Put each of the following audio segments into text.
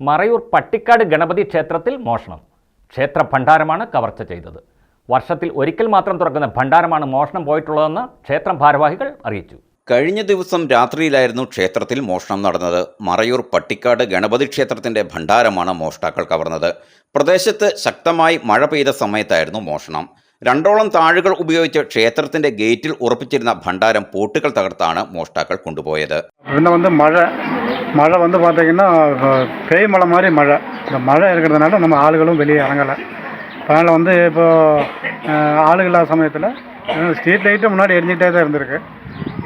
മറയൂർ പട്ടിക്കാട് ഗണപതി ക്ഷേത്രത്തിൽ മോഷണം. ക്ഷേത്ര ഭണ്ഡാരമാണ് കവർച്ച ചെയ്തത്. വർഷത്തിൽ ഒരിക്കൽ മാത്രം തുറക്കുന്ന ഭണ്ഡാരമാണ് മോഷണം പോയിട്ടുള്ളതെന്ന് ക്ഷേത്രം ഭാരവാഹികൾ അറിയിച്ചു. കഴിഞ്ഞ ദിവസം രാത്രിയിലായിരുന്നു ക്ഷേത്രത്തിൽ മോഷണം നടന്നത്. മറയൂർ പട്ടിക്കാട് ഗണപതി ക്ഷേത്രത്തിന്റെ ഭണ്ഡാരമാണ് മോഷ്ടാക്കൾ കവർന്നത്. പ്രദേശത്ത് ശക്തമായി മഴ പെയ്ത സമയത്തായിരുന്നു മോഷണം. രണ്ടോളം താഴുകൾ ഉപയോഗിച്ച് ക്ഷേത്രത്തിന്റെ ഗേറ്റിൽ ഉറപ്പിച്ചിരുന്ന ഭണ്ഡാരം പൂട്ടുകൾ തകർത്താണ് മോഷ്ടാക്കൾ കൊണ്ടുപോയത്. പിന്നെ വന്ന് മഴ மழை வந்து பார்த்தீங்கன்னா பேய் மழை மாதிரி மழை இந்த மழை இருக்கிறதுனால நம்ம ஆளுகளும் வெளியே இறங்கலை அதனால் வந்து இப்போது ஆளுகள் இல்லாத சமயத்தில் ஸ்ட்ரீட் லைட்டு முன்னாடி எரிஞ்சிட்டே தான் இருந்திருக்கு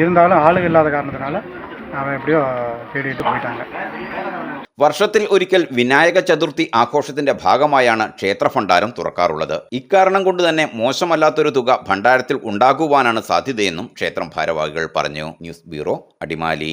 இருந்தாலும் ஆளுகள் இல்லாத காரணத்தினால அவன் எப்படியோ தேடிட்டு போயிட்டாங்க വർഷത്തിൽ ഒരിക്കൽ വിനായക ചതുർത്ഥി ആഘോഷത്തിന്റെ ഭാഗമായാണ് ക്ഷേത്ര ഭണ്ഡാരം തുറക്കാറുള്ളത്. ഇക്കാരണം കൊണ്ട് തന്നെ മോശമല്ലാത്തൊരു തുക ഭണ്ഡാരത്തിൽ ഉണ്ടാകുവാനാണ് സാധ്യതയെന്നും ക്ഷേത്രം ഭാരവാഹികൾ പറഞ്ഞു. News bureau Adimali.